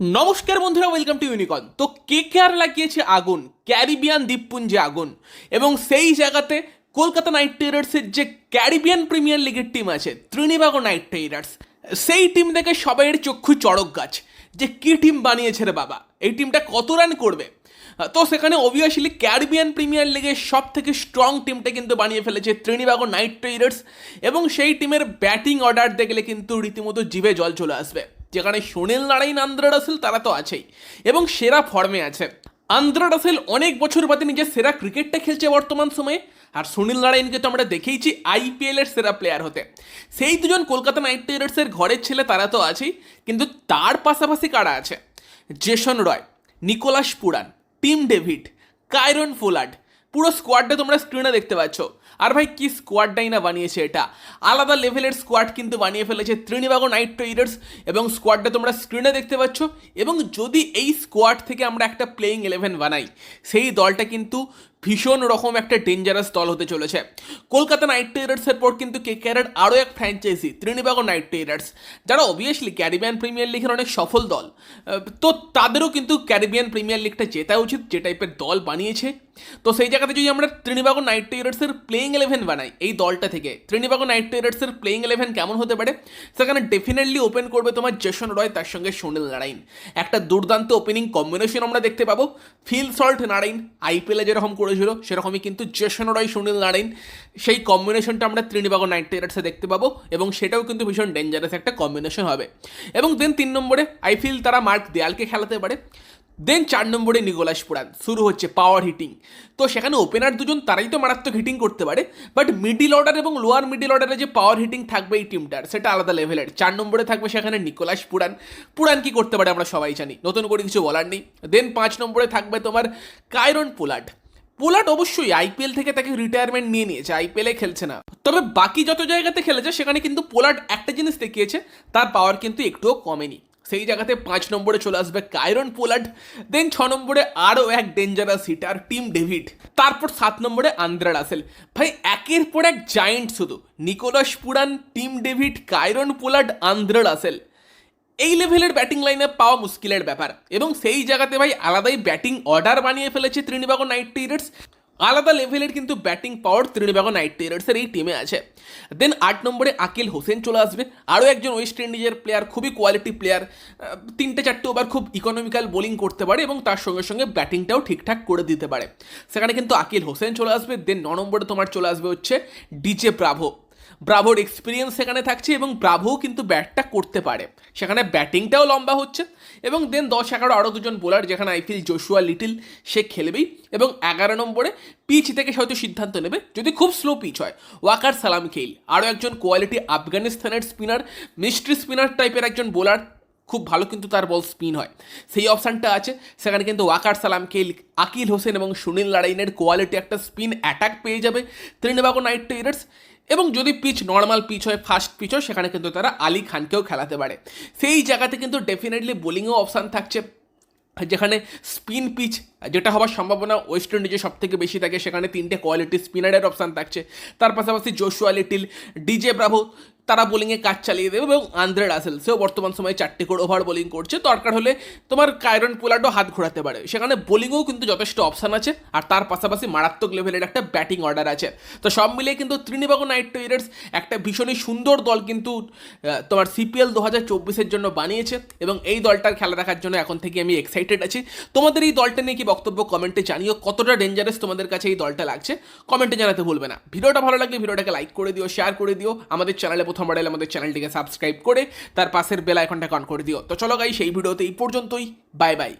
নমস্কার বন্ধুরা welcome to ইউনিকন তো কে কে আর লাগিয়েছে আগুন? ক্যারিবিয়ান দ্বীপপুঞ্জে আগুন। এবং সেই জায়গাতে কলকাতা নাইট রাইডার্সের যে ক্যারিবিয়ান প্রিমিয়ার লিগের টিম আছে ত্রিনিবাগো নাইট রাইডার্স সেই টিম দেখে সবাইয়ের চক্ষু চড়ক গাছ। যে কি টিম বানিয়েছে রে বাবা? এই টিমটা কত রান করবে? তো সেখানে অবভিয়াসলি ক্যারিবিয়ান প্রিমিয়ার লিগের সব থেকে স্ট্রং টিমটা কিন্তু বানিয়ে ফেলেছে ত্রিনিবাগো নাইট রাইডার্স এবং সেই টিমের ব্যাটিং অর্ডার দেখলে কিন্তু রীতিমতো জিভে জল চলে আসবে। যেখানে সুনীল নারায়ণ আন্দ্রা রাসেল তারা তো আছেই। এবং সেরা ফর্মে আছে। আন্দ্রা রাসেল অনেক বছর বাদে নিজের সেরা ক্রিকেটটা খেলছে বর্তমান সময়ে। আর সুনীল নারায়ণকে তো আমরা দেখেইছি আইপিএল এর সেরা প্লেয়ার হতে। সেই দুজন কলকাতা নাইট রাইডার্সের ঘরের ছেলে তারা তো আছেই। কিন্তু তার পাশাপাশি কারা আছে? Jason Roy, Nicholas Pooran, Tim David Kieron Pollard পুরো স্কোয়াডটা তোমরা স্ক্রিনে দেখতে পাচ্ছ। আর ভাই, কি স্কোয়াডটাই না বানিয়েছে এটা? আলাদা লেভেলের স্কোয়াড কিন্তু বানিয়ে ফেলেছে ত্রিনিবাগো নাইট রাইডার্স এবং স্কোয়াডটা তোমরা স্ক্রিনে দেখতে পাচ্ছ। এবং যদি এই স্কোয়াড থেকে আমরা একটা প্লেইং ইলেভেন বানাই, সেই দলটা কিন্তু ভীষণ রকম একটা ডেঞ্জারাস দল হতে চলেছে। কলকাতা নাইট রাইডার্সের পর কিন্তু কে কেয়ারের আরও এক ফ্র্যাঞ্চাইজি ত্রিনিবাগো নাইট রাইডার্স যারা অবভিয়াসলি ক্যারিবিয়ান প্রিমিয়ার লিগের অনেক সফল দল। তো তাদেরও কিন্তু ক্যারিবিয়ান প্রিমিয়ার লিগটা জেতা উচিত, যে টাইপের দল বানিয়েছে। তো সেই জায়গাতে যদি আমরা ত্রিনিবাগো নাইট রাইডার্সের প্লেইং ইলেভেন বানাই, এই দলটা থেকে। ত্রিনিবাগো নাইট রাইডার্সের প্লেইং ইলেভেন কেমন হতে পারে? সেখানে ডেফিনেটলি ওপেন করবে তোমার জেসন রয় তার সঙ্গে সুনীল নারায়ণ একটা দুর্দান্ত ওপেনিং কম্বিনেশন আমরা দেখতে পাবো। ফিল সল্ট নারায়ণ আইপিএলে যেরকম করেছিল, সেরকমই কিন্তু জেসন রয় সুনীল নারায়ণ সেই কম্বিনেশনটা আমরা ত্রিনিবাগো নাইট রাইডার্সে দেখতে পাবো এবং সেটাও কিন্তু ভীষণ ডেঞ্জারাস একটা কম্বিনেশন হবে। এবং দেন তিন নম্বরে আই ফিল তারা মার্ক দেয়ালকে খেলাতে পারে। দেন চার নম্বরে নিকোলাস পুরান শুরু হচ্ছে পাওয়ার হিটিং তো সেখানে ওপেনার দুজন, তারাই তো মারাত্মক হিটিং করতে পারে। বাট মিডিল অর্ডার এবং লোয়ার মিডিল অর্ডারে যে পাওয়ার হিটিং থাকবে এই টিমটার সেটা আলাদা লেভেলের চার নম্বরে থাকবে সেখানে নিকোলাস পুরান পুরান কি করতে পারে আমরা সবাই জানি, নতুন করে কিছু বলার নেই। দেন পাঁচ নম্বরে থাকবে তোমার কায়রন পোলাট। পোলাট অবশ্যই আইপিএল থেকে তাকে রিটায়ারমেন্ট নিয়ে নিয়েছে আইপিএলে খেলছে না। তবে বাকি যত জায়গাতে খেলেছে, সেখানে কিন্তু পোলাট একটা জিনিস দেখিয়েছে, তার পাওয়ার কিন্তু একটুও কমেনি। সেই জায়গাতে পাঁচ নম্বরে চলে আসবে কাইরন পোলার্ড দেন ছ নম্বরে আরও এক ডেঞ্জারাস হিটার টিম ডেভিড, তারপর সাত নম্বরে আন্দ্রা রাসেল। ভাই, একের পর এক জায়েন্ট শুধু। Nicholas Pooran, Tim David Kieron Pollard, Andre Russell. এই লেভেলের ব্যাটিং লাইনে পাওয়া মুশকিলের ব্যাপার। এবং সেই জায়গাতে ভাই আলাদাই ব্যাটিং অর্ডার বানিয়ে ফেলেছে ত্রিনিবাগো নাইট রাইডার্স আলাদা লেভেলের কিন্তু ব্যাটিং পাওয়ার ত্রিনিবাগো নাইট রাইডার্সের এই টিমে আছে। দেন আট নম্বরে আকিল হোসেন চলে আসবে। আরও একজন ওয়েস্ট ইন্ডিজের প্লেয়ার খুবই কোয়ালিটি প্লেয়ার তিনটে চারটে ওভার খুব ইকোনমিক্যাল বোলিং করতে পারে এবং তার সঙ্গে সঙ্গে ব্যাটিংটাও ঠিকঠাক করে দিতে পারে। সেখানে কিন্তু আকিল হোসেন চলে আসবে। দেন ন নম্বরে তোমার চলে আসবে হচ্ছে ডিজে ব্রাভো ব্রাভোর এক্সপিরিয়েন্স সেখানে থাকছে এবং ব্রাভো কিন্তু ব্যাটটা করতে পারে। সেখানে ব্যাটিংটাও লম্বা হচ্ছে এবং দেন দশ, এগারো আরও দুজন বোলার যেখানে আইফিল জোশুয়া লিটিল সে খেলবেই এবং এগারো নম্বরে পিচ থেকে হয়তো সিদ্ধান্ত নেবে। যদি খুব স্লো পিচ হয়, ওয়াকার সালাম খেইল। আরও একজন কোয়ালিটি আফগানিস্তানের স্পিনার মিস্ট্রি স্পিনার টাইপের একজন বোলার খুব ভালো কিন্তু তার বল স্পিন হয়। সেই অপশানটা আছে। সেখানে কিন্তু ওয়াকার সালাম কেল আকিল হোসেন এবং সুনীল নারায়ণের কোয়ালিটি একটা স্পিন অ্যাটাক পেয়ে যাবে। ত্রিনিবাগো নাইট রাইডার্স এবং যদি পিচ নর্মাল পিচ হয় ফার্স্ট পিচ হয়, সেখানে কিন্তু তারা আলী খানকেও খেলাতে পারে। সেই জায়গাতে কিন্তু ডেফিনেটলি বোলিংয়েও অপশান থাকছে, যেখানে স্পিন পিচ যেটা হওয়ার সম্ভাবনা ওয়েস্ট ইন্ডিজে সব থেকে বেশি থাকে, সেখানে তিনটে কোয়ালিটি স্পিনারের অপশান থাকছে। তার পাশাপাশি জোশুয়া লিটিল ডিজে ব্রাভো তারা বোলিংয়ে কাজ চালিয়ে দেবে এবং আন্দ্রে রাসেল সেও বর্তমান সময়ে চারটে করে ওভার বোলিং করছে। দরকার হলে তোমার কায়রন পোলার্ডও হাত ঘোরাতে পারে। সেখানে বোলিংয়েও কিন্তু যথেষ্ট অপশান আছে আর তার পাশাপাশি মারাত্মক লেভেলের একটা ব্যাটিং অর্ডার আছে। তো সব মিলিয়ে কিন্তু ত্রিনিবাগো নাইট রাইডার্স একটা ভীষণই সুন্দর দল কিন্তু তোমার সিপিএল দু হাজার চব্বিশের জন্য বানিয়েছে এবং এই দলটার খেলা দেখার জন্য এখন থেকে আমি এক্সাইটেড আছি। তোমাদের এই দলটা নিয়ে কি বক্তব্য কমেন্টে জানিও। কতটা ডেঞ্জারাস তোমাদের কাছে এই দলটা লাগছে? কমেন্টে জানাতে ভুলবে না। ভিডিওটা ভালো লাগলে ভিডিওটাকে লাইক করে দিও শেয়ার করে দিও। আমাদের চ্যানেলে প্রথমবার এলে আমাদের চ্যানেলটিকে সাবস্ক্রাইব করে তার পাশের বেল আইকনটা অন করে দিও। তো চলো গাই সেই ভিডিওতে এই পর্যন্তই। Bye bye